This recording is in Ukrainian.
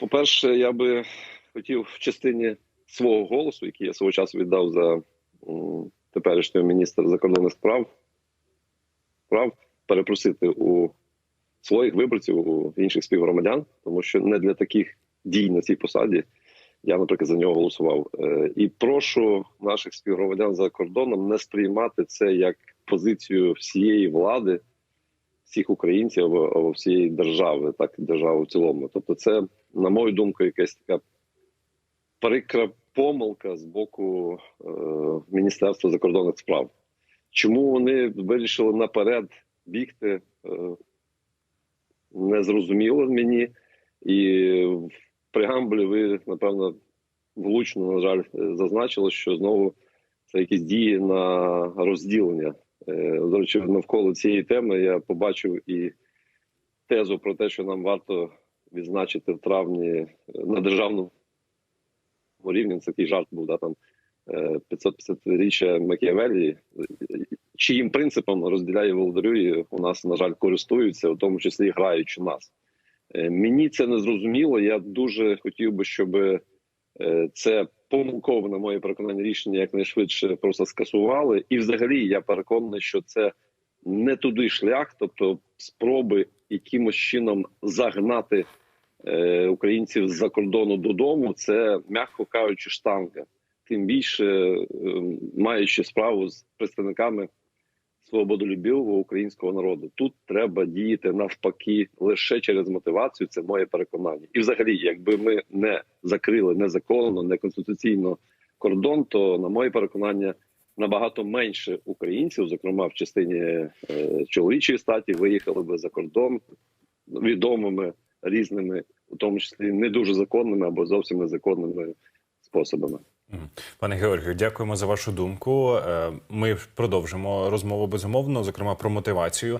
По-перше, я би хотів в частині свого голосу, який я свого часу віддав за теперішнього міністра закордонних справ, прав, перепросити у своїх виборців, у інших співгромадян, тому що не для таких дій на цій посаді я, наприклад, за нього голосував. Е, І прошу наших співгромадян за кордоном не сприймати це як позицію всієї влади, всіх українців або, всієї держави, так держави в цілому. Тобто, це, на мою думку, якась така прикра помилка з боку е, Міністерства закордонних справ. Чому вони вирішили наперед бігти? Е, не зрозуміло мені. І в преамбулі ви, напевно, влучно, на жаль, е, зазначили, що знову це якісь дії на розділення. Е, До речі, навколо цієї теми я побачив і тезу про те, що нам варто відзначити в травні е, на державному рівні. Це такий жарт був да, там е, 550-річчя Макіавелі, чиїм принципом розділяє володарю, і у нас, на жаль, користуються, у тому числі і граючи нас. Е, Мені це не зрозуміло. Я дуже хотів би, щоб е, це помилкове, на моє переконання, рішення якнайшвидше просто скасували. І, взагалі, я переконаний, що це не туди шлях, тобто спроби якимось чином загнати е, українців з-за кордону додому. Це м'яко кажучи, штанга. Тим більше е, маючи справу з представниками свободолюбивого українського народу. Тут треба діяти навпаки лише через мотивацію. Це моє переконання. І, взагалі, якби ми не закрили незаконно, не конституційно кордон, то на моє переконання набагато менше українців, зокрема в частині е, чоловічої статі, виїхали би за кордон відомими різними, у тому числі не дуже законними або зовсім незаконними способами. Пане Георгію, дякуємо за вашу думку. Е, Ми продовжимо розмову безумовно, зокрема про мотивацію.